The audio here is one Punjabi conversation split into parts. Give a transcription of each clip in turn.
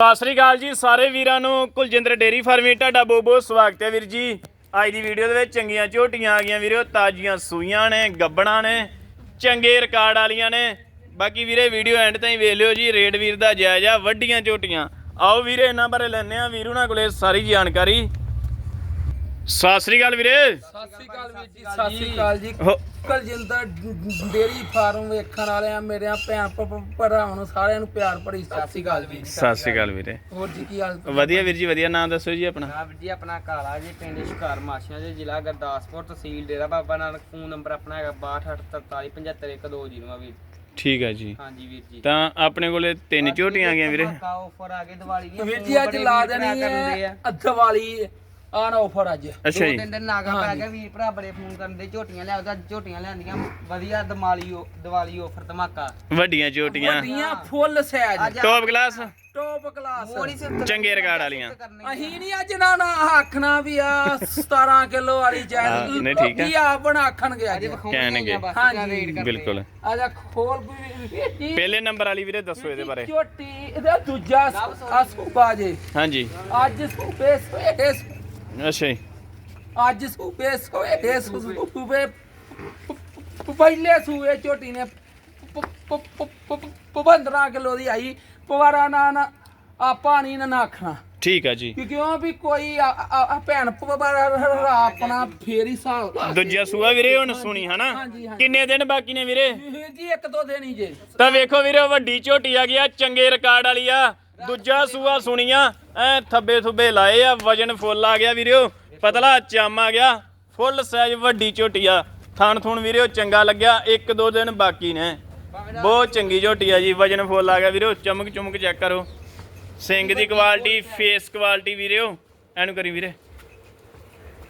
ਸਤਿ ਸ੍ਰੀ ਅਕਾਲ ਜੀ ਸਾਰੇ ਵੀਰਾਂ ਨੂੰ। ਕੁਲਜਿੰਦਰ ਡੇਰੀ ਫਾਰਮੀ, ਤੁਹਾਡਾ ਬਹੁਤ ਬਹੁਤ ਸਵਾਗਤ ਹੈ ਵੀਰ ਜੀ। ਅੱਜ ਦੀ ਵੀਡੀਓ ਦੇ ਵਿੱਚ ਚੰਗੀਆਂ ਝੋਟੀਆਂ ਆ ਗਈਆਂ ਵੀਰੋ, ਤਾਜ਼ੀਆਂ ਸੂਈਆਂ ਨੇ, ਗੱਬਣਾ ਨੇ, ਚੰਗੇ ਰਿਕਾਰਡ ਵਾਲੀਆਂ ਨੇ। ਬਾਕੀ ਵੀਰੇ ਵੀਡੀਓ ਐਂਡ ਤਾਈਂ ਵੇਖ ਲਿਓ ਜੀ ਰੇਡ ਵੀਰ ਦਾ ਜਾਇਜ਼ ਆ ਵੱਡੀਆਂ ਝੋਟੀਆਂ। ਆਓ ਵੀਰੇ, ਇਹਨਾਂ ਬਾਰੇ ਲੈਣੇ ਆ ਵੀਰੂ ਨਾਲ ਕੋਲੇ ਸਾਰੀ ਜਾਣਕਾਰੀ। ਸਤਿ ਸ੍ਰੀ ਅਕਾਲ ਵੀਰੇ। ਸਤਿ ਸ੍ਰੀ ਅਕਾਲ ਵੀਰ ਜੀ ਸਤਿ ਸ੍ਰੀ ਅਕਾਲ ਜੀ। ਹੋ- ਕਲਜਿੰਦਰ ਡੇਰੀ ਫਾਰਮ ਵੇਖਣ ਵਾਲਿਆਂ ਮੇਰੇ ਭੈਣ ਭ- ਭਰਾਵਾਂ ਨੂੰ ਸਾਰਿਆਂ ਨੂੰ ਪਿਆਰ ਭਰੀ। ਸਤਿ ਸ੍ਰੀ ਅਕਾਲ ਵੀਰ ਸਤਿ ਸ੍ਰੀ ਅਕਾਲ ਵੀਰੇ। ਹੋਰ ਜੀ ਕੀ ਹਾਲ ਵਧੀਆ ਵੀਰ ਜੀ ਵਧੀਆ। ਨਾਮ ਦੱਸੋ ਜੀ ਆਪਣਾ। ਜਨਾਬ ਜੀ ਆਪਣਾ ਕਾਲਾ ਜੀ ਪਿੰਡ ਸ਼ਿਕਾਰ ਮਾਸ਼ੀਆਂ ਦੇ ਜ਼ਿਲ੍ਹਾ ਗੁਰਦਾਸਪੁਰ ਤਹਿਸੀਲ ਡੇਰਾ ਬਾਬਾ ਨਾਨਕ। ਫੋਨ ਨੰਬਰ ਆਪਣਾ ਹੈਗਾ 6243475120 ਵੀਰ। ਠੀਕ ਹੈ ਜੀ। ਹਾਂਜੀ ਵੀਰ ਜੀ। ਤਾਂ ਆਪਣੇ ਕੋਲੇ ਤਿੰਨ ਝੋਟੀਆਂ ਆ ਗਈਆਂ ਵੀਰੇ। ਆਫਰ ਆ ਗਏ ਦੀਵਾਲੀ ਦੀਆਂ ਵੀਰ ਜੀ ਅੱਜ ਲਾ ਦੇਣੀ ਹੈ ਅੱਧਵਾਲੀ ਆਨ ਆਫਰ ਅੱਜ। ਅੱਛਾ ਦੋ ਜੀ। ਤਿੰਨ ਦਿਨ ਨਾਗਾ ਪੈ ਗਿਆ ਵੀਰ ਭਰਾ ਬੜੇ ਫੋਨ ਕਰਨ ਦੇ ਝੋਟੀਆਂ ਲਿਆਓ ਤਾਂ ਝੋਟੀਆਂ ਲਿਆਂਦੀਆਂ ਵਧੀਆ ਦਿਵਾਲੀ ਦੀਵਾਲੀ ਆਫਰ ਧਮਾਕਾ। ਵੱਡੀਆਂ ਝੋਟੀਆਂ। ਵੱਡੀਆਂ ਫੁੱਲ ਸਾਈਜ਼ ਅੱਜ ਟੌਪ ਕਲਾਸ ਟੌਪ ਕਲਾਸ ਮੋੜੀ ਸਿਰ ਚੰਗੇ ਰਿਕਾਰਡ ਵਾਲੀਆਂ। ਅਹੀਂ ਨਹੀਂ ਅੱਜ ਨਾ ਨਾ ਆਖਣਾ ਵੀ ਆ 17 ਕਿਲੋ ਵਾਲੀ ਹਾਂ, ਚਾਹੀਦੀ ਨਹੀਂ, ਠੀਕ ਹੈ। ਕੀ ਆਪਣ ਆਖਣਗੇ ਅੱਜ। ਕਹਿਣਗੇ। ਹਾਂਜੀ। ਬਿਲਕੁਲ। ਆਜਾ ਖੋਲ ਵੀ ਜੀ ਪਹਿਲੇ ਨੰਬਰ ਵਾਲੀ ਵੀਰੇ ਦੱਸੋ ਇਹਦੇ ਬਾਰੇ। ਝੋਟੀ ਇਹਦਾ ਦੂਜਾ ਸੂਬਾ ਜੇ। ਹਾਂਜੀ। ਅੱਜ ਸੂਬੇ ਸਵੇਰੇ ਅੱਛਾ ਜੀ। ਅੱਜ ਸੂਬੇ ਸਵੇਰੇ ਸੂਬੇ ਪਹਿਲੇ ਸੂਏ ਝੋਟੀ ਨੇ 15 ਕਿਲੋ ਦੀ ਆਈ। ਪਵਾਰਾ ਨਾ ਨਾ ਆ ਪਾਣੀ ਨਾ ਨਾਖਣਾ। ਠੀਕ ਆ ਜੀ। ਕਿਉਂ ਵੀ ਕੋਈ ਆ- ਆ ਆ ਭੈਣ ਪਵਾਰਾ ਆਪਣਾ ਫੇਰ ਹੀ ਹਿਸਾਬ। ਦੂਜਾ ਸੂਆ ਵੀਰੇ ਹੁਣ ਸੁਣੀ ਹਨਾ? ਹਾਂਜੀ, ਹਾਂਜੀ। ਕਿੰਨੇ ਦਿਨ ਬਾਕੀ ਨੇ ਵੀਰੇ? ਵੀਰ ਜੀ ਇੱਕ ਦੋ ਦਿਨ ਹੀ ਜੇ। ਤਾਂ ਵੇਖੋ ਵੀਰੇ ਉਹ ਵੱਡੀ ਝੋਟੀ ਆ ਗਿਆ ਚੰਗੇ ਰਿਕਾਰਡ ਵਾਲੀ ਆ। ਦੂਜਾ ਸੂਆ ਸੁਣੀਆਂ ਐ ਥੱਬੇ ਥੁੱਬੇ ਲਾਏ ਆ ਵਜਨ ਫੁੱਲ ਆ ਗਿਆ ਵੀਰੇ ਪਤਲਾ ਚਮ ਆ ਗਿਆ ਫੁੱਲ ਸਾਈਜ਼ ਵੱਡੀ ਝੋਟੀ ਆ। ਥਣ ਥੁਣ ਵੀਰੇ ਚੰਗਾ ਲੱਗਿਆ ਇੱਕ ਦੋ ਦਿਨ ਬਾਕੀ ਨੇ। ਬਹੁਤ ਚੰਗੀ ਝੋਟੀ ਆ ਜੀ ਵਜਨ ਫੁੱਲ ਆ ਗਿਆ ਵੀਰੇ ਚਮਕ ਚਮਕ ਚੈੱਕ ਕਰੋ। ਸਿੰਘ ਦੀ ਕੁਆਲਿਟੀ ਫੇਸ ਕੁਆਲਿਟੀ ਵੀਰੇ ਇਹਨੂੰ ਕਰੀ ਵੀਰੇ।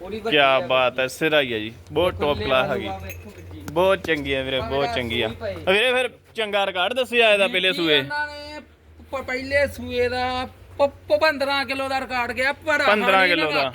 ਕੀ ਬਾਤ ਹੈ ਸਿਰਾ ਹੀ ਆ ਜੀ ਬਹੁਤ ਟੌਪ ਕਲਾਸ ਹੈਗੀ। ਬਹੁਤ ਚੰਗੀ ਆ ਵੀਰੇ ਬਹੁਤ ਚੰਗੀ ਆ। ਵੀਰੇ ਫਿਰ ਚੰਗਾ ਰਿਕਾਰਡ ਦੱਸਿਆ ਇਹਦਾ ਪਹਿਲੇ ਸੂਏ। ਪ- ਪਹਿਲੇ ਸੂਏ ਦਾ 15 ਕਿਲੋ ਦਾ ਰਿਕਾਰਡ ਗਿਆ ਪਰ 15 ਕਿਲੋ ਦਾ।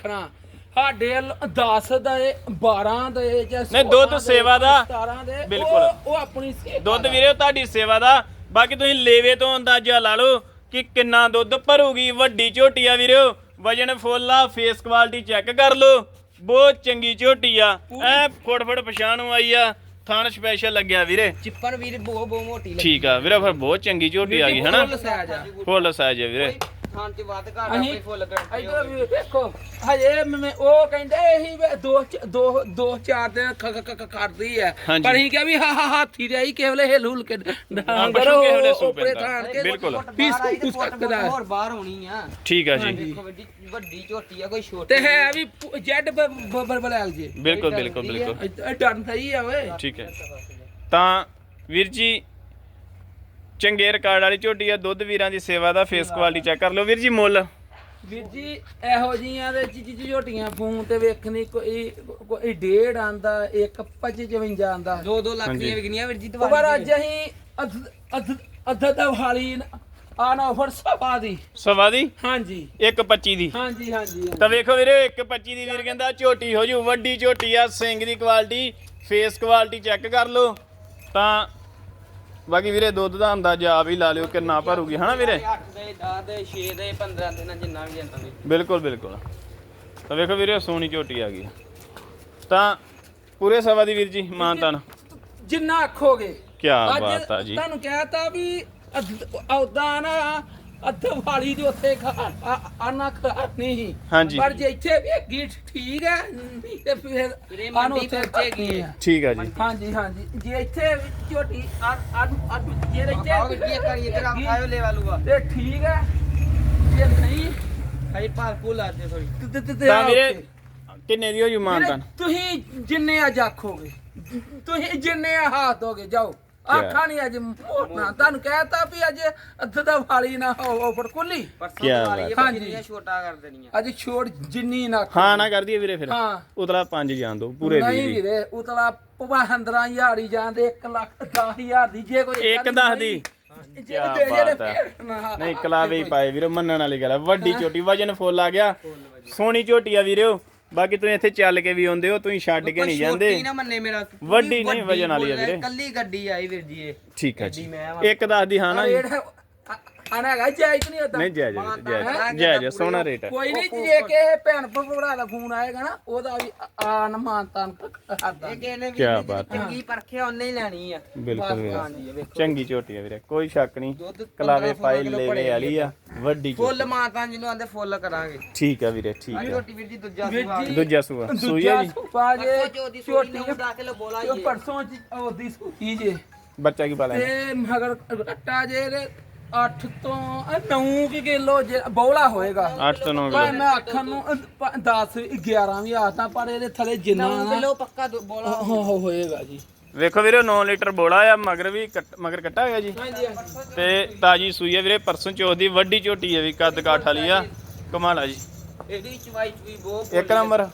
ਸਾਡੇ 10 ਦੇ 12 ਦੇ ਜਾਂ ਨਹੀਂ, ਦੁੱਧ 16 ਦੇ, ਸੇਵਾ ਦਾ। 17 ਦੇ ਬਿਲਕੁਲ। ਉਹ- ਉਹ ਆਪਣੀ ਸੇਵਾ ਦੁੱਧ ਦਾ। ਵੀਰੇ ਤੁਹਾਡੀ ਸੇਵਾ ਦਾ ਬਾਕੀ ਤੁਸੀਂ ਲੇਵੇ ਤੋਂ ਅੰਦਾਜ਼ਾ ਲਾ ਲਓ ਕਿ ਕਿੰਨਾ ਦੁੱਧ ਭਰੂਗੀ ਵੱਡੀ ਝੋਟੀ ਆ ਵੀਰੇ ਵਜਨ ਫੁੱਲ ਆ ਫੇਸ ਕੁਆਲਿਟੀ ਚੈੱਕ ਕਰ ਲਓ ਬਹੁਤ ਚੰਗੀ ਝੋਟੀ ਆ ਐ ਫੁੱਟ ਫੁੱਟ ਪਛਾਣ ਨੂੰ ਆਈ ਆ ਥਾਣ ਸਪੈਸ਼ਲ ਲੱਗਿਆ ਵੀਰੇ। ਚਿੱਪਰ ਵੀਰ ਬਹੁਤ ਬਹੁਤ ਮੋਟੀ ਲੱਗੀ। ਠੀਕ ਆ ਵੀਰੇ ਫਿਰ ਬਹੁਤ ਚੰਗੀ ਝੋਟੀ ਆ ਗਈ ਹਨਾ? ਫੁੱਲ ਸਾਈਜ਼ ਆ। ਫੁੱਲ ਸਾਈਜ਼ ਆ ਵੀਰੇ। ਥਾਂ ਚ ਵੱਧ ਘਾਟ ਅਸੀਂ- ਆਪਣੀ ਫੁੱਲ ਗਰੰਟੀ ਇਧਰ ਵੀ ਵੇਖੋ ਹਜੇ ਮੈਂ ਉਹ ਕਹਿੰਦੇ ਇਹੀ ਵੀ ਦੋ ਚ- ਦੋ ਦੋ ਚਾਰ ਦਿਨ ਖ- ਖ- ਖ- ਕਰਦੀ ਹੈ ਹਾਂਜੀ। ਪਰ ਅਸੀਂ ਕਿਹਾ ਵੀ ਹਾਂ ਹਾਂ ਹਾਥੀ ਰਹੀ ਕੇਵਲੇ ਹਿਲ ਹੁਲ ਕੇ ਕਰੋ ਪਸ਼ੂ ਕਿਸੇ ਵੇਲੇ ਸੂ ਉਪਰੇ ਪੈਂਦਾ। ਥਾਣ ਕੇ ਬਿਲਕੁਲ। ਵੀ ਸੂ ਸਕਦਾ ਹੈ। ਹੋਰ ਬਾਹਰ ਹੋਣੀ ਆ। ਠੀਕ ਆ ਜੀ। ਦੇਖੋ ਵੱਡੀ ਵੱਡੀ ਝੋਟੀ ਆ ਕੋਈ ਛੋਟੀ ਤੇ ਹੈ ਵੀ ਜੈਡ ਬੱਬਰ ਬਲੈਲ ਜੀ। ਬਿਲਕੁਲ ਬਿਲਕੁਲ ਬਿਲਕੁਲ। ਇਹ ਡਰਨ ਸਹੀ ਆ ਓਏ। ਠੀਕ ਹੈ। ਤਾਂ ਵੀਰ ਜੀ ਚੰਗੇ ਰਿਕਾਰਡ ਵਾਲੀ ਝੋਟੀ ਆ ਦੁੱਧ ਵੀਰਾਂ ਦੀ ਸੇਵਾ ਦਾ ਫੇਸ ਕੁਆਲਿਟੀ ਚੈੱਕ ਕਰ ਲਓ। ਵੀਰ ਜੀ ਮੁੱਲ? ਵੀਰ ਜੀ ਇਹੋ ਜੀਆਂ ਦੇ ਚੀਜ਼ ਝੋਟੀਆਂ ਫੋਨ ਤੇ ਵੇਖਣੀ ਕੋਈ ਕੋਈ ਡੇਢ ਆਂਦਾ ਇੱਕ 55 ਆਂਦਾ। 2-2 ਲੱਖ। ਦੀਆਂ ਵਿਕਣੀਆਂ ਵੀਰ ਜੀ ਪਰ ਅੱਜ ਅਸੀਂ ਅੱਧ ਅੱਧ ਅੱਧ ਦਾ ਹਾਲੀ ਆਨ ਆਫਰ ਸਭਾ ਦੀ। ਸਵਾ ਦੀ? ਹਾਂਜੀ। 125 ਦੀ। ਹਾਂਜੀ ਹਾਂਜੀ ਤਾਂ ਵੇਖੋ ਵੀਰੇ 125 ਦੀ ਵੀਰ ਕਹਿੰਦਾ ਝੋਟੀ ਹੋ ਜੂ ਵੱਡੀ ਝੋਟੀ ਆ ਸਿੰਘ ਦੀ ਕੁਆਲਿਟੀ ਫੇਸ ਕੁਆਲਿਟੀ ਚੈੱਕ ਕਰ ਲਓ। ਤਾਂ ਬਾਕੀ ਵੀਰੇ ਦੁੱਧ ਦਾ ਅੰਦਾਜ਼ਾ ਆਪ ਹੀ ਲਾ ਲਿਓ ਕਿੰਨਾ ਭਰੂਗੀ ਹਨਾ ਵੀਰੇ? 8 ਦੇ 10 ਦੇ 6 ਦੇ 15 ਦੇ ਜਿੰਨਾ ਵੀ ਜਾਂਦਾ ਵੀ। ਬਿਲਕੁਲ ਬਿਲਕੁਲ। ਤਾਂ ਵੇਖੋ ਵੀਰੇ ਸੋਹਣੀ ਝੋਟੀ ਆ ਗਈ। ਤਾਂ ਪੂਰੇ ਸਵਾ ਦੀ ਵੀਰ ਜੀ ਮਾਨਤਾਨ ਜਿੰਨਾ ਆਖੋਗੇ। ਕੀ ਬਾਤ ਆ ਜੀ। ਤੁਹਾਨੂੰ ਕਹਿਤਾ ਵੀ ਨਾ ਅੱਧ ਵਾਲੀ ਦੇ ਉੱਥੇ ਆਨਾ ਨਹੀਂ ਹਾਂਜੀ। ਪਰ ਜੇ ਇੱਥੇ ਵੀ ਹੈਗੀ ਠੀਕ ਹੈ ਨਹੀਂ ਤੇ ਫਿਰ ਮੰਡੀ ਪਹੁੰਚੇਗੀ। ਹੈ। ਠੀਕ ਆ ਜੀ। ਹਾਂਜੀ ਹਾਂਜੀ। ਜੇ ਇੱਥੇ ਵੀ ਝੋਟੀ ਆ ਆ ਆ ਜੇ ਇੱਥੇ ਆਓ ਵਾਰੀ ਇੱਧਰ ਆ- ਆਇਓ ਲੈ ਵਾਲੂਗਾ ਤੇ ਠੀਕ ਹੈ। ਜੇ ਨਹੀਂ ਹਾਈ ਪਾਰ ਕੋਲ ਆ ਜੇ ਥੋੜੀ ਤੇ- ਤੇ- ਤੇ ਤਾਂ ਆ ਵੀਰੇ ਉੱਥੇ। ਕਿੰਨੇ ਦੀ ਹੋ ਜੂ ਵੀਰੇ, ਮਾਨਤਾਨ? ਤੁਸੀਂ ਜਿੰਨੇ ਅੱਜ ਆਖੋਗੇ ਤੁਸੀਂ ਜਿੰਨੇ ਹੱਥ ਦੋਗੇ ਜਾਓ। ਆਖਾਂ ਨਹੀਂ ਅੱਜ ਮੋੜਨਾ ਤੁਹਾਨੂੰ ਕਹਿਤਾ ਵੀ ਅੱਜ ਅੱਧ ਦਾ ਵਾਲੀ ਨਾ ਆਫਰ ਖੁੱਲੀ। ਪਰਸੋਂ ਕਿਆ ਬਾਤ। ਇਹ ਹੈ। ਬੱਚੀਆਂ ਛੋਟਾ ਕਰ ਦੇਣੀਆਂ। ਅੱਜ ਛੋੜ ਜਿੰਨੀ ਨਾ ਹਾਂ ਨਾ ਕਰ ਦਈਏ ਵੀਰੇ ਫਿਰ। ਹਾਂ। ਉਤਲਾ 5 ਜਾਣ ਦੋ ਪੂਰੇ ਦੀ ਨਹੀਂ ਦੀ। ਵੀਰੇ ਉਤਲਾ 15000 ਹੀ ਜਾਂਦੇ 1 ਲੱਖ 10000 ਦੀ। ਜੇ ਕੋਈ ਇੱਕ ਦਸ ਦੀ। ਕਿਆ ਬਾਤ ਹੈ। ਨਹੀਂ ਕਲਾਵੇ ਹੀ ਪਾਏ ਵੀਰੋ ਮੰਨਣ ਵਾਲੀ ਗੱਲ ਹੈ ਵੱਡੀ ਝੋਟੀ ਵਜਨ ਫੁੱਲ ਆ ਗਿਆ। ਸੋਹਣੀ ਝੋਟੀ ਆ ਵੀਰੋ ਬਾਕੀ ਤੁਸੀਂ ਇੱਥੇ ਚੱਲ ਕੇ ਵੀ ਆਉਂਦੇ ਹੋ ਤੁਸੀਂ ਛੱਡ ਕੇ ਨਹੀਂ ਜਾਂਦੇ ਛੋਟੀ ਨਾ ਮੰਨੇ ਮੇਰਾ ਵੱਡੀ ਨਹੀਂ ਵਜਨ ਵਾਲੀ ਆ ਵੀਰੇ। ਕੱਲੀ ਗੱਡੀ ਆਈ ਵੀਰ ਜੀ ਇਹ ਠੀਕ ਆ ਜੀ। ਇੱਕ ਦਸ ਦੀ ਹਾਂ ਨਾ ਜੀ ਖਾਣਾ ਹੈਗਾ ਜਾਇਜ਼ ਨਹੀਂ ਹੁੰਦਾ ਨਹੀਂ ਜਾਇਜ਼ ਜਾਇਜ਼। ਜਾਇਜ਼ ਸੋਹਣਾ ਰੇਟ ਹੈ। ਕੋਈ ਨਹੀਂ ਜੇ ਕਿਸੇ ਭੈਣ ਭਰਾ ਦਾ ਫੋਨ ਆਏਗਾ ਨਾ ਉਹਦਾ ਵੀ ਆਨ ਮਾਨਤਾਨ ਕਰਦਾ ਇਹ ਕਿਸੇ ਨੇ ਵੀ ਕਿਆ ਜਿਹੜੀ ਬਾਤ ਹੈ। ਚੰਗੀ ਪਰਖਿਆ ਉਹਨੇ ਹੀ ਲੈਣੀ ਆ। ਬਿਲਕੁਲ ਵੀਰੇ। ਚੰਗੀ ਝੋਟੀ ਆ ਵੀਰੇ ਕੋਈ ਸ਼ੱਕ ਨਹੀਂ। ਦੁੱਧ ਕਲਾਵੇ 15 ਫਾਈਲ ਕਿਲੋ ਲੈਵੇ ਭਰੇ ਵਾਲੀ ਆ ਵੱਡੀ ਝੋਟੀ। ਫੁੱਲ ਮਾਤਾ ਜਿਹਨੂੰ ਆਂਦੇ ਫੁੱਲ ਕਰਾਂਗੇ। ਠੀਕ ਆ ਵੀਰੇ ਠੀਕ ਆ। ਆ ਝੋਟੀ ਵੀਰ ਜੀ ਦੂਜਾ ਸੂਆ। ਦੂਜਾ ਜੀ? ਛੋਟੀ ਛੋਟੀ ਨੂੰ 10 ਕਿਲੋ ਬੋਲਾ ਜੋ। ਪਰਸੋਂ ਚ ਉਹਦੀ ਸੂਈ ਜੇ। ਬੱਚਾ ਕੀ ਪਾਲਿਆ? ਤੇ ਮਗਰ ਕੱਟਾ ਜੇ 8 ਤੋਂ 9 ਕਿਲੋ ਜੇ ਬੌਲਾ ਹੋਏਗਾ। 8 ਤੋਂ 9 ਪਰ ਕਿਲੋ ਮੈਂ ਆਖਣ ਨੂੰ 10 11 ਵੀ ਆਤਾ ਪਰ ਇਹਦੇ ਥਲੇ ਜਿੰਨਾ 9 ਨਾ ਕਿਲੋ ਪੱਕਾ ਬੋਲਾ ਹੋ ਹੋ ਹੋਏਗਾ ਜੀ। ਵੇਖੋ ਵੀਰੇ 9 ਲੀਟਰ ਬੋਲਾ ਆ ਮਗਰ ਵੀ ਮਗਰ ਕੱਟਾ ਹੈਗਾ ਜੀ। ਤੇ ਤਾਜੀ ਸੂਈ ਆ ਵੀਰੇ ਪਰਸੋਂ ਚੌਥ ਦੀ ਵੱਡੀ ਝੋਟੀ ਹੈ ਵੀ ਕੱਦ ਕਾਠ ਵਾਲੀ ਆ। ਕਮਾਲ ਆ ਜੀ। ਇਹਦੀ ਚਵਾਈ ਚੁਈ ਬਹੁਤ ਇੱਕ ਨੰਬਰ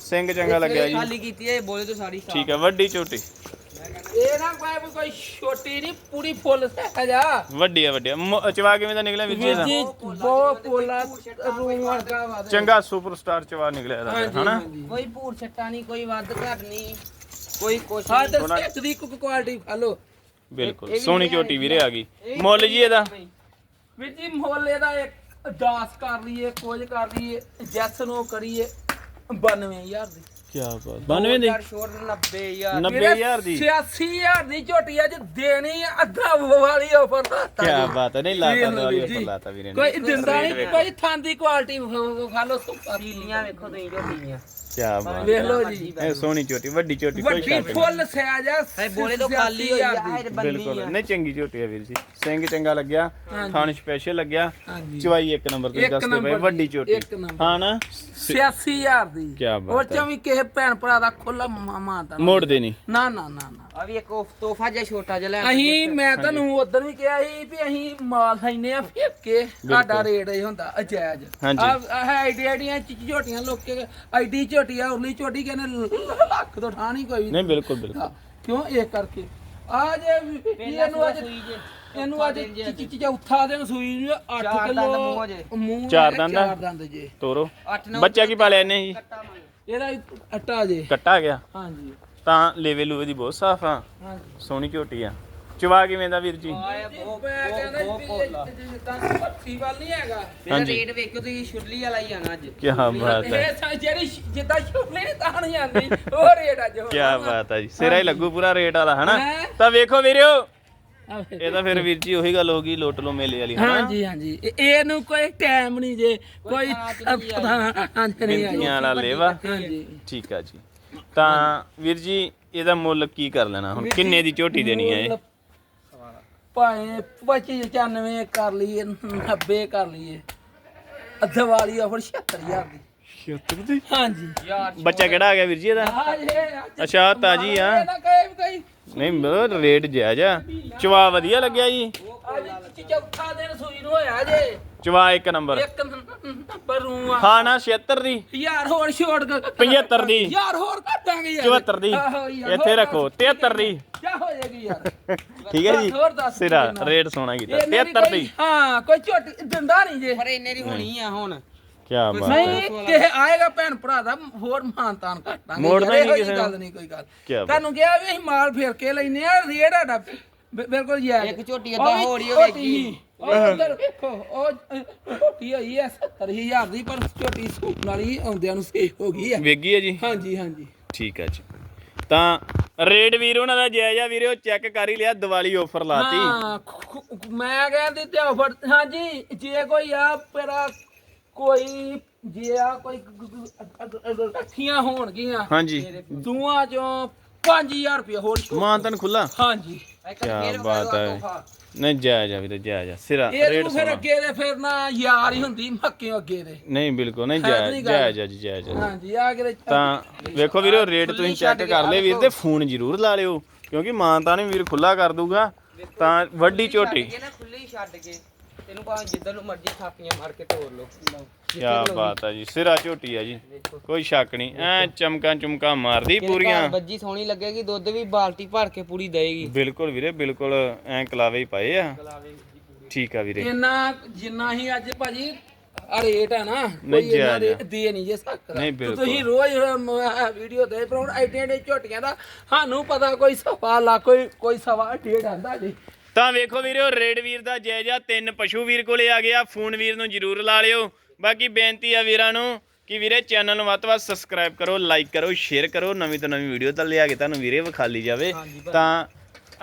ਸਿੰਘ ਚੰਗਾ ਲੱਗਿਆ ਜੀ। ਖਾਲੀ ਕੀਤੀ ਹੈ ਇਹ ਬੋਲੇ ਤੋਂ ਸਾਰੀ। ਠੀਕ ਆ ਵੱਡੀ ਝੋਟੀ। ਇਹ ਨਾ ਕੋਈ ਕੋਈ ਛੋਟੀ ਨਹੀਂ ਪੂਰੀ ਫੁੱਲ ਸਹਿਜਾ ਵੱਡੀ ਆ ਵੱਡੀ ਆ। ਮੁ- ਚਵਾ ਕਿਵੇਂ ਦਾ ਨਿਕਲਿਆ ਵੀਰ ਜੀ ਵੀਰ ਇਹਦਾ ਜੀ ਬਹੁਤ ਪੋਲਾ ਰੂਮ ਵਰਗਾ ਵਾ ਚੰਗਾ ਸੁਪਰਸਟਾਰ ਚਵਾ ਨਿਕਲਿਆ ਇਹਦਾ ਹਾਂਜੀ ਹਨਾ? ਹਾਂਜੀ। ਕੋਈ ਭੂਰ ਛੱਟਾ ਨਹੀਂ ਕੋਈ ਵੱਧ ਘੱਟ ਨਹੀਂ ਕੋਈ ਕੁਛ ਹਾਂ ਨਹੀਂ। ਤੇ ਸੱਚ ਦੀ ਕੁਆਲਿਟੀ ਖਾ ਲੋ ਬਿਲਕੁਲ ਸੋਹਣੀ ਝੋਟੀ ਵੀਰੇ ਆ ਗਈ। ਮੁੱਲ ਜੀ ਇਹਦਾ? ਵੀਰ ਜੀ ਮੁੱਲ ਇਹਦਾ ਇੱਕ 10 ਕਰ ਲਈਏ ਕੁਝ ਕਰ ਲਈਏ ਜੈਸ ਨੂੰ ਕਰੀਏ 92000 ਦੀ। ਕੀ ਬਾਤ। 92 ਦੀ। ਯਾਰ ਛੋੜ 90000 90000 ਦੀ। 86000 ਦੀ ਝੋਟੀ ਅੱਜ ਦੇਣੀ ਆ, ਅੱਧਾ ਵਾਲੀ ਆਫਰ ਕੀ ਬਾਤ ਹੈ ਨਹੀਂ ਲਾਤਾ ਵੀਰ ਨੂੰ ਜੀ। ਲਾਤਾ ਵੀਰੇ ਨੇ। ਕੋਈ ਦਿੰਦਾ ਨਹੀਂ ਕੋਈ ਥਾਂ ਦੀ ਕੁਆਲਿਟੀ ਖਾ ਲੋ ਨੀਲੀਆਂ ਵੇਖੋ ਤੁਸੀਂ ਝੋਟੀਆਂ। ਕੀ ਬਾਤ ਵੇਖ ਲਓ ਜੀ। ਇਹ ਸੋਹਣੀ ਝੋਟੀ ਵੱਡੀ ਝੋਟੀ ਕੋਈ ਵੱਡੀ ਸ਼ੱਕ ਨਹੀਂ। ਫੁੱਲ ਸਿਆਜ ਆ ਹੈ ਬੋਲੇ ਤੋਂ ਖਾਲੀ ਹੋਈ ਆ ਇਹ ਬੰਨੀ ਬਿਲਕੁਲ। ਆ। ਨਹੀਂ ਚੰਗੀ ਝੋਟੀ ਆ ਵੀਰ ਜੀ। ਸਿੰਘ ਚੰਗਾ ਲੱਗਿਆ। ਥਾਣ ਸਪੈਸ਼ਲ ਲੱਗਿਆ। ਹਾਂਜੀ। ਚਵਾਈ ਇੱਕ ਨੰਬਰ ਤੁਸੀਂ ਇੱਕ ਦੱਸਦੇ ਨੰਬਰ ਪਏ ਵੱਡੀ ਝੋਟੀ। ਇੱਕ ਨੰਬਰ। ਹਾਂ ਨਾ? 86000 ਦੀ। ਕਿਆ ਬਾਤ ਉਹ ਹੈ। ਚੋਂ ਵੀ ਕਿਸੇ ਭੈਣ ਭਰਾ ਦਾ ਖੁੱਲਾ ਮਾਮਾ ਤਾਂ ਮੋੜ ਦੇ ਨਹੀਂ। ਨਾ ਨਾ ਨਾ ਨਾ। ਆ ਵੀ ਇੱਕ ਤੋਹਫਾ ਜਿਹਾ ਛੋਟਾ ਜਿਹਾ ਲੈ ਕੇ ਅਸੀਂ ਮੈਂ ਤੁਹਾਨੂੰ ਉਦੋਂ ਵੀ ਕਿਹਾ ਸੀ ਵੀ ਅਸੀਂ ਮਾਲ ਲੈਨੇ ਆ ਫਿਰ ਕੇ ਸਾਡਾ ਰੇਟ ਇਹ ਹੁੰਦਾ ਅਜਾਇਜ਼। ਆ ਹੈ ਆਈਡੀ ਆਈਡੀਆਂ ਝੋਟੀਆਂ ਲੋਕੇ ਆਈਡੀ ਝੋਟੀ ਆ ਉਰਲੀ ਝੋਟੀ ਕਹਿੰਦੇ ਲੱਖ ਤੋਂ ਠਾਣੀ ਕੋਈ। ਨਹੀਂ ਬਿਲਕੁਲ ਬਿਲਕੁਲ। ਕਿਉਂ? ਇਹ ਕਰਕੇ। ਆ ਜੇ ਇਹਨੂੰ ਅੱਜ ਇਹਨੂੰ ਅੱਜ ਚਿੱਚੀ ਚੌਥਾ ਦਿਨ ਸੂਈ ਨੂੰ 8 ਚਾਰ ਕਿਲੋ ਦੰਦ ਮੂੰਹ ਚਾਰ ਦੰਦ? ਚਾਰ ਦੰਦ ਜੇ। ਤੋਰੋ। 8 9 ਬੱਚਾ ਕੀ ਪਾਲਿਆ ਇਹਨੇ ਜੀ ਇਹਦਾ ਅਟਾ ਜੇ। ਕੱਟਾ ਗਿਆ? ਹਾਂਜੀ। ਤਾਂ ਲੇਵੇ ਲੂਵੇ ਦੀ ਬਹੁਤ ਸਾਫ਼ ਆ। ਹਾਂਜੀ। ਸੋਹਣੀ ਝੋਟੀ ਆ। ਚਵਾ ਕਿਵੇਂ ਦਾ ਵੀਰ ਜੀ? ਆਇਆ ਮੈਂ ਬਹੁਤ ਕਹਿੰਦਾ ਬਹੁਤ ਜਿੱਦਾਂ ਭੱਠੀ ਵੱਲ ਨਹੀਂ ਹੈਗਾ। ਮੇਰਾ ਹਾਂਜੀ। ਰੇਟ ਵੇਖਿਓ ਤੁਸੀਂ ਛੁੱਲੀ ਵਾਲਾ ਹੀ ਆਣਾ ਅੱਜ। ਕੀ ਬਾਤ ਹੈ ਇਹ ਸਾ- ਜਿਹੜੀ ਸ਼- ਜਿੱਦਾਂ ਸ਼ੁਰਲੀ ਤਾਂ ਨਹੀਂ ਆਉਂਦੀ। ਉਹ ਰੇਟ ਅੱਜ ਕੀ ਬਾਤ ਹੈ ਜੀ। ਸਿਰਾ ਹੀ ਲੱਗੂ ਪੂਰਾ ਰੇਟ ਵਾਲਾ ਹਨਾ? ਹੈਂ? ਤਾਂ ਵੇਖੋ ਵੀਰਿਓ। ਇਹ ਤਾਂ ਫਿਰ ਵੀਰ ਜੀ ਉਹੀ ਗੱਲ ਹੋ ਗਈ ਲੋਟ ਲੋ ਮੇਲੇ ਵਾਲੀ ਹਨਾ? ਹਾਂਜੀ ਹਾਂਜੀ। ਇਹ- ਇਹਨੂੰ ਕੋਈ ਟਾਈਮ ਨਹੀਂ ਜੇ ਕੋਈ ਹਾਂਜੀ ਨਹੀਂ ਆਈ ਮਿੰਟੀਆਂ ਵਾਲਾ ਲੇਵਾ। ਹਾਂਜੀ। ਠੀਕ ਆ ਜੀ। ਤਾਂ ਵੀਰ ਜੀ ਇਹਦਾ ਮੁੱਲ ਕੀ ਕਰ ਲੈਣਾ ਹੁਣ? ਕਿੰਨੇ ਦੀ ਝੋਟੀ ਦੇਣੀ ਹੈ ਇਹ? ਭਾਵੇਂ 25 95 ਕਰ ਲਈਏ 90 ਕਰ ਲਈਏ। ਦੀਵਾਲੀ ਆਫਰ 76000 ਦੀ। 76 ਦੀ? ਹਾਂਜੀ। ਯਾਰ ਬੱਚਾ ਕਿਹੜਾ ਆ ਗਿਆ ਵੀਰ ਜੀ ਇਹਦਾ? ਅੱਜ ਅੱਛਾ ਤਾਜੀ ਆ। ਇਹਦਾ ਕਹੇ ਵੀ ਕੋਈ ਨਹੀਂ ਬਹੁਤ ਰੇਟ ਜਾਇਜ਼ ਆ। ਚਵਾ ਵਧੀਆ ਲੱਗਿਆ ਜੀ। ਅੱਜ ਚੌਥਾ ਦਿਨ ਸੂਈ ਨੂੰ ਹੋਇਆ ਜੇ। ਚਵਾ ਇੱਕ ਨੰਬਰ। ਇੱਕ ਨੰਬਰ ਨੂੰ ਆ। ਹਾਂ ਨਾ 76 ਦੀ। ਯਾਰ ਹੋਰ ਛੋੜ ਕੇ। 75 ਦੀ। ਯਾਰ ਹੋਰ ਯਾਰ। 74 ਦੀ। ਇੱਥੇ ਰੱਖੋ 73 ਦੀ। ਕਿਆ ਹੋ ਜਾਏਗੀ ਯਾਰ? ਠੀਕ ਹੈ ਜੀ। ਸਿਰਾ? ਰੇਟ ਸੋਹਣਾ ਕੀਤਾ। ਇਹ ਮੇਰੀ 73 ਕੋਈ- ਦੀ ਹਾਂ ਕੋਈ ਝੋਟੀ ਦਿੰਦਾ ਨਹੀਂ ਜੇ। ਪਰ ਇੰਨੇ ਦੀ ਹੋਣੀ ਆ ਹੁਣ। ਕੀ ਬਾਤ ਹੈ। ਨਹੀਂ ਕਿ ਆਏਗਾ ਭੈਣ ਭਰਾ ਦਾ ਹੋਰ ਮਾਨਤਾਨ ਘਟਾਂਗੇ ਮੋੜਨਾ ਹੀ ਨਹੀਂ ਕਿਸੇ ਗੱਲ। ਨਹੀਂ ਕੋਈ ਗੱਲ। ਕਿਆ ਬਾਤ। ਤੁਹਾਨੂੰ ਕਿਹਾ ਵੀ ਅਸੀਂ ਮਾਲ ਫੇਰ ਕੇ ਲੈਨੇ ਆ ਰੇਟ ਸਾਡਾ ਬਿ- ਬਿਲਕੁਲ ਜਾਇਜ਼ ਇੱਕ ਝੋਟੀ ਏਦਾਂ ਵੀ ਹੋ ਰਹੀ ਝੋਟੀ ਹੋਵੇਗੀ। ਹੀ। ਉਹ ਉੱਧਰ ਵੇਖੋ ਉਹ ਅ, ਝੋਟੀ ਹੋਈ ਹੈ 70000 ਦੀ ਪਰ ਝੋਟੀ ਸੂਪ ਨਾਲ ਹੀ ਆਉਂਦਿਆਂ ਨੂੰ ਸੇਫ ਹੋ ਗਈ ਹੈ। ਵੇਗੀ ਹੈ ਜੀ? ਹਾਂਜੀ ਹਾਂਜੀ। ਠੀਕ ਹੈ ਜੀ। ਤਾਂ ਰੇਟ ਵੀਰ ਉਹਨਾਂ ਦਾ ਜਾਇਜ਼ ਆ ਵੀਰੇ ਉਹ ਚੈੱਕ ਕਰ ਹੀ ਲਿਆ ਦੀਵਾਲੀ ਆਫਰ ਲਾਤੀ। ਹਾਂ ਖੁ- ਖੁ- ਮੈਂ ਕਹਿੰਦੀ ਤੇ ਆਫਰ ਹਾਂਜੀ ਜੇ ਕੋਈ ਆ ਮੇਰਾ ਕੋਈ ਜੇ ਆ ਕੋਈ ਇਕੱਠੀਆਂ ਹੋਣਗੀਆਂ ਹਾਂਜੀ। ਦੋਵਾਂ ਚੋਂ। 5000 ਰੁਪਏ ਹੋਰ ਛੋਟ। ਮਾਨਤਨ ਖੁੱਲਾ? ਹਾਂਜੀ। ਫੇਰ ਬਾਤ ਹੈ। ਨਹੀਂ ਜਾਇਜ਼ ਆ ਵੀਰੇ ਜਾਇਜ਼ ਆ ਸਿਰਾ ਇਹ ਰੇਟ ਨੂੰ ਫਿਰ ਸੋਹਣਾ। ਅੱਗੇ ਦੇ ਫਿਰ ਨਾ ਯਾਰ ਹੀ ਹੁੰਦੀ ਮੱਕਿਓ ਅੱਗੇ ਦੇ। ਨਹੀਂ ਬਿਲਕੁਲ ਨਹੀਂ ਹੈ ਤਾਂ ਜਾਇਜ਼ ਨਹੀਂ ਗੱਲ। ਜਾਇਜ਼ ਆ ਜੀ ਜਾਇਜ਼ ਆ ਹਾਂਜੀ ਆ ਕੇ ਤਾਂ ਵੇਖੋ ਵੀਰੋ ਰੇਟ ਤੁਸੀਂ ਚੈੱਕ ਕਰ ਲਿਓ ਵੀਰ ਤੇ ਫੋਨ ਜ਼ਰੂਰ ਲਾ ਲਿਓ ਕਿਉਂਕਿ ਮਾਨਤਾ ਨੇ ਵੀਰ ਖੁੱਲਾ ਕਰ ਦੂਗਾ ਤਾਂ ਵੱਡੀ ਝੋਟੀ। ਕੇ ਨਾ ਖੁੱਲੀ ਛੱਡ ਕੇ। ਤੈਨੂੰ ਭਾਵੇਂ ਜਿੱਧਰ ਨੂੰ ਮਰਜ਼ੀ ਥਾਪੀਆਂ ਮਾਰ ਕੇ ਤੋੜ ਲਓ। ਕੀ ਬਾਤ ਆ ਜੀ ਸਿਰਾ ਝੋਟੀ ਆ ਜੀ। ਕੋਈ ਸ਼ੱਕ ਨਹੀਂ ਐ ਚਮਕਾਂ ਚੁਮਕਾਂ ਮਾਰਦੀ ਪੂਰੀਆਂ। ਬੱਜੀ ਸੋਹਣੀ ਲੱਗੇਗੀ ਦੁੱਧ ਵੀ ਬਾਲਟੀ ਭਰ ਕੇ ਪੂਰੀ ਦੇਗੀ ਬਿਲਕੁਲ ਵੀਰੇ ਬਿਲਕੁਲ ਐ ਕਲਾਵੇ ਹੀ ਪਾਏ ਆ। ਠੀਕ ਆ ਵੀਰੇ। ਇੰਨਾ ਜਿੰਨਾ ਹੀ ਅੱਜ ਭਾਜੀ ਆ ਰੇਟ ਹੈ ਨਾ ਕੋਈ ਜਾਇਜ਼ ਰੇਟ ਦੇ ਨਹੀਂ ਜੇ ਸਕਦਾ ਨਹੀਂ, ਤੇ ਬਿਲਕੁਲ। ਤੁਸੀਂ ਰੋਜ਼ ਵੀਡੀਓ ਦੇ ਪਰ ਐਡੀਆਂ ਐਡੀਆਂ ਝੋਟੀਆਂ ਦਾ ਸਾਨੂੰ ਪਤਾ ਕੋਈ ਸਵਾ ਲਾ ਕੋਈ ਕੋਈ ਸਵਾ ਡੇਢ ਆਂਦਾ ਜੀ। ਤਾਂ ਵੇਖੋ ਵੀਰੋ ਰੇਡ ਵੀਰ ਦਾ ਜਾਇਜ਼ਾ ਤਿੰਨ ਪਸ਼ੂ ਵੀਰ ਕੋਲੇ ਆ ਗਿਆ। ਫੋਨ ਵੀਰ ਨੂੰ ਜਰੂਰ ਲਾ ਲਿਓ। ਬਾਕੀ ਬੇਨਤੀ ਆ ਵੀਰਾਂ ਨੂੰ ਕਿ ਵੀਰੇ ਚੈਨਲ ਨੂੰ ਵੱਧ ਤੋਂ ਵੱਧ ਸਬਸਕ੍ਰਾਈਬ ਕਰੋ ਲਾਈਕ ਕਰੋ ਸ਼ੇਅਰ ਕਰੋ। ਨਵੀਂ ਤੋਂ ਨਵੀਂ ਵੀਡੀਓ ਤਾਂ ਲਿਆ ਕੇ ਤੁਹਾਨੂੰ ਵੀਰੇ ਵਿਖਾਲੀ ਜਾਵੇ। ਤਾਂ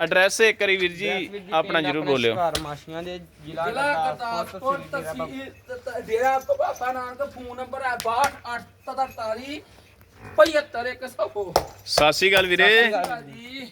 ਐਡਰੈਸ ਇੱਕ ਵਾਰੀ ਵੀਰ ਜੀ ਆਪਣਾ ਜਰੂਰ ਬੋਲਿਓ। ਸ਼ਿਕਾਰ ਮਾਸ਼ੀਆਂ ਦੇ ਜ਼ਿਲ੍ਹਾ ਜ਼ਿਲ੍ਹਾ ਗੁਰਦਾਸਪੁਰ ਗੁਰਦਾਸਪੁਰ ਤਹਿਸੀਲ ਡੇਰਾ ਬਾਬਾ- ਤਹਿਸੀਲ ਡੇਰਾ ਬਾਬਾ ਨਾਨਕ ਫੋਨ ਨੰਬਰ ਹੈ 6243 75100 ਸਤਿ ਸ਼੍ਰੀ ਅਕਾਲ ਵੀਰੇ। ਸਤਿ ਸ਼੍ਰੀ ਅਕਾਲ। ਜੀ।